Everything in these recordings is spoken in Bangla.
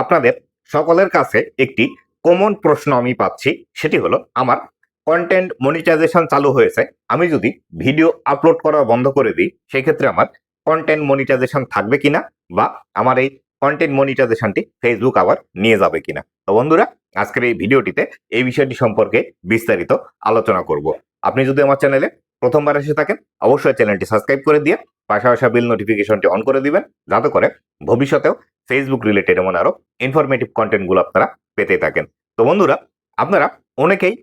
আপনাদের সকলের কাছে একটি কমন প্রশ্ন আমি পাচ্ছি, সেটি হলো, আমার কন্টেন্ট মনিটাইজেশন চালু হয়েছে, আমি যদি ভিডিও আপলোড করা বন্ধ করে দিই, সেক্ষেত্রে আমার কন্টেন্ট মনিটাইজেশন থাকবে কিনা বা আমার এই কন্টেন্ট মনিটাইজেশনটি ফেসবুক আবার নিয়ে যাবে কিনা? তো বন্ধুরা, আজকের এই ভিডিওটিতে এই বিষয়টি সম্পর্কে বিস্তারিত আলোচনা করব। আপনি যদি আমার চ্যানেলে প্রথমবার এসে থাকেন, অবশ্যই চ্যানেলটি সাবস্ক্রাইব করে দিয়ে পাশাপাশি বিল নোটিফিকেশনটি অন করে দিবেন, যাতে করে ভবিষ্যতেও ফেসবুক রিলেটেড এমন আরও ইনফরমেটিভ কন্টেন্টগুলো আপনারা পেতে থাকেন। তো বন্ধুরা, আপনারা অনেকেই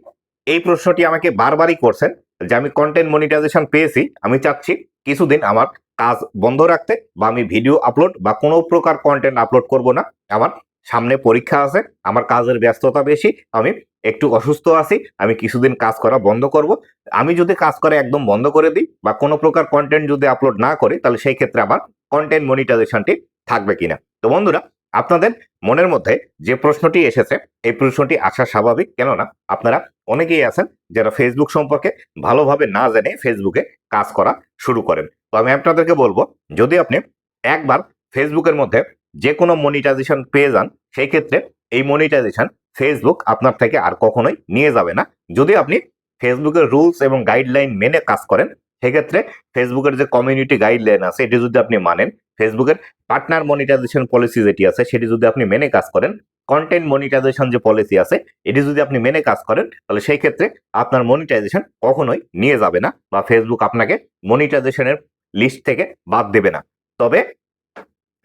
এই প্রশ্নটি আমাকে বারবারই করছেন যে আমি কন্টেন্ট মনিটাইজেশন পেয়েছি, আমি চাচ্ছি কিছুদিন আমার কাজ বন্ধ রাখতে বা আমি ভিডিও আপলোড বা কোনো প্রকার কন্টেন্ট আপলোড করব না। আমার সামনে পরীক্ষা আছে, আমার কাজের ব্যস্ততা বেশি, আমি একটু অসুস্থ আছি, আমি কিছুদিন কাজ করা বন্ধ করব। আমি যদি কাজ করা একদম বন্ধ করে দিই বা কোনো প্রকার কন্টেন্ট যদি আপলোড না করি, তাহলে সেই ক্ষেত্রে আমার কন্টেন্ট মনিটাইজেশনটি থাকবে কিনা। তো বন্ধুরা আপনাদের মনের মধ্যে যে প্রশ্নটি এসেছে, এই প্রশ্নটি আসা স্বাভাবিক। কেননা আপনারা অনেকেই আছেন যারা ফেসবুক সম্পর্কে ভালোভাবে না জেনে ফেসবুকে কাজ করা শুরু করেন। তো আমি আপনাদেরকে বলব, যদি আপনি একবার ফেসবুকের মধ্যে যে কোনো মনিটাইজেশন পেয়ে যান, সেই ক্ষেত্রে এই মনিটাইজেশন ফেসবুক আপনার থেকে আর কখনোই নিয়ে যাবে না। যদি আপনি ফেসবুকের রুলস এবং গাইডলাইন মেনে কাজ করেন সেক্ষেত্রে ফেসবুকের যে কমিউনিটি গাইডলাইন আছে, এটি যদি আপনি মানেন ফেসবুকের পার্টনার মনিটাইজেশন পলিসি যেটি আছে, সেটি যদি আপনি মেনে কাজ করেন কন্টেন্ট মনিটাইজেশন যে পলিসি আছে, এটি যদি আপনি মেনে কাজ করেন, তাহলে সেই ক্ষেত্রে আপনার মনিটাইজেশন কখনোই নিয়ে যাবে না বা ফেসবুক আপনাকে মনিটাইজেশনের লিস্ট থেকে বাদ দেবে না। তবে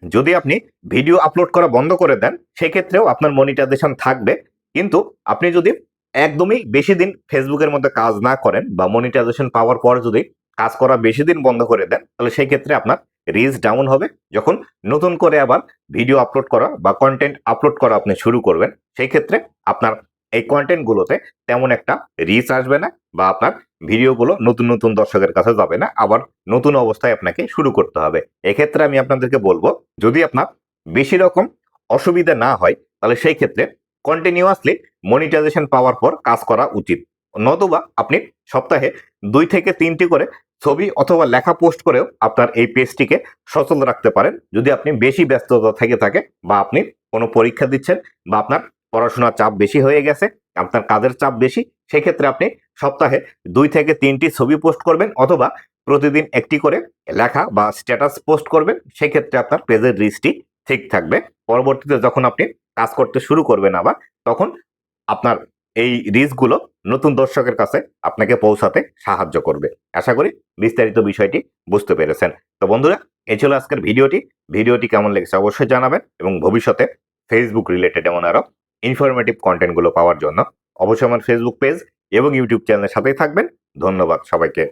যদি আপনি ভিডিও আপলোড করা বন্ধ করে দেন, সেক্ষেত্রেও আপনার মনিটাইজেশন থাকবে, কিন্তু আপনি যদি একদমই বেশি দিন ফেসবুকের মধ্যে কাজ না করেন বা মনিটাইজেশন পাওয়ার পর যদি কাজ করা বেশি দিন বন্ধ করে দেন, তাহলে সেই ক্ষেত্রে আপনার রিচ ডাউন হবে। যখন নতুন করে আবার ভিডিও আপলোড করা বা কন্টেন্ট আপলোড করা আপনি শুরু করবেন, সেই ক্ষেত্রে আপনার এই কন্টেন্টগুলোতে তেমন একটা রিচ আসবে না বা আপনার ভিডিওগুলো নতুন নতুন দর্শকের কাছে যাবে না, আবার নতুন অবস্থায় আপনাকে শুরু করতে হবে। এক্ষেত্রে আমি আপনাদেরকে বলব, যদি আপনার বেশি রকম অসুবিধা না হয়, তাহলে সেই ক্ষেত্রে কন্টিনিউয়াসলি মনিটাইজেশন পাওয়ার পর কাজ করা উচিত। নতুবা আপনি সপ্তাহে দুই থেকে তিনটি করে ছবি অথবা লেখা পোস্ট করেও আপনার এই পেজটিকে সচল রাখতে পারেন। যদি আপনি বেশি ব্যস্ততা থেকে থাকে বা আপনি কোনো পরীক্ষা দিচ্ছেন বা আপনার পড়াশোনার চাপ বেশি হয়ে গেছে, আপনার কাজের চাপ বেশি, সেক্ষেত্রে আপনি সপ্তাহে দুই থেকে তিনটি ছবি পোস্ট করবেন অথবা প্রতিদিন একটি করে লেখা বা স্ট্যাটাস পোস্ট করবেন, সেক্ষেত্রে আপনার পেজের রিচটি ঠিক থাকবে। পরবর্তীতে যখন আপনি কাজ করতে শুরু করবেন আবার, তখন আপনার এই রিচগুলো নতুন দর্শকের কাছে আপনাকে পৌঁছাতে সাহায্য করবে। আশা করি বিস্তারিত বিষয়টি বুঝতে পেরেছেন। তো বন্ধুরা, এই ছিল আজকের ভিডিওটি। ভিডিওটি কেমন লেগেছে অবশ্যই জানাবেন এবং ভবিষ্যতে ফেসবুক রিলেটেড এমন আরও ইনফরমেটিভ কন্টেন্টগুলো পাওয়ার জন্য অবশ্যই আমার ফেসবুক পেজ এবং ইউটিউব চ্যানেলের সাথেই থাকবেন। ধন্যবাদ সবাইকে।